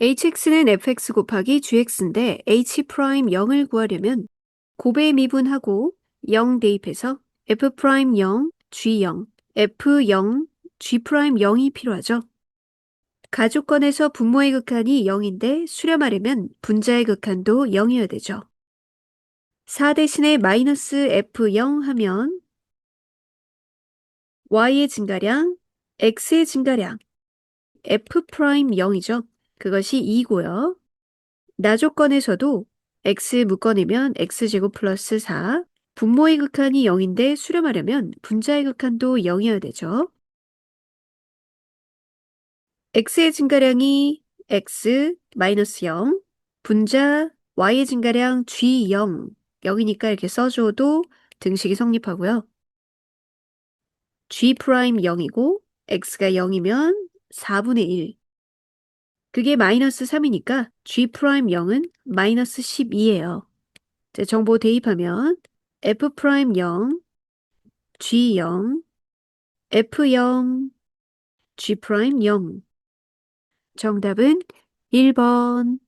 hx는 fx 곱하기 gx인데 h 프라임 0을 구하려면 곱의 미분하고 0 대입해서 f 프라임 0, g 0, f 0, g 프라임 0이 필요하죠. 가족권에서 분모의 극한이 0인데 수렴하려면 분자의 극한도 0이어야 되죠. 4 대신에 마이너스 f0 하면 y의 증가량, x의 증가량, f 프라임 0이죠. 그것이 2고요. 나조건에서도 x 묶어내면 x제곱 플러스 4, 분모의 극한이 0인데 수렴하려면 분자의 극한도 0이어야 되죠. x의 증가량이 x 마이너스 0, 분자 y의 증가량 g0, 0이니까 이렇게 써줘도 등식이 성립하고요. g 프라임 0이고 x가 0이면 4분의 1. 그게 마이너스 3이니까 g 프라임 0은 마이너스 12예요. 자, 정보 대입하면 f 프라임 0, g 0, f 0, g 프라임 0. 정답은 1번.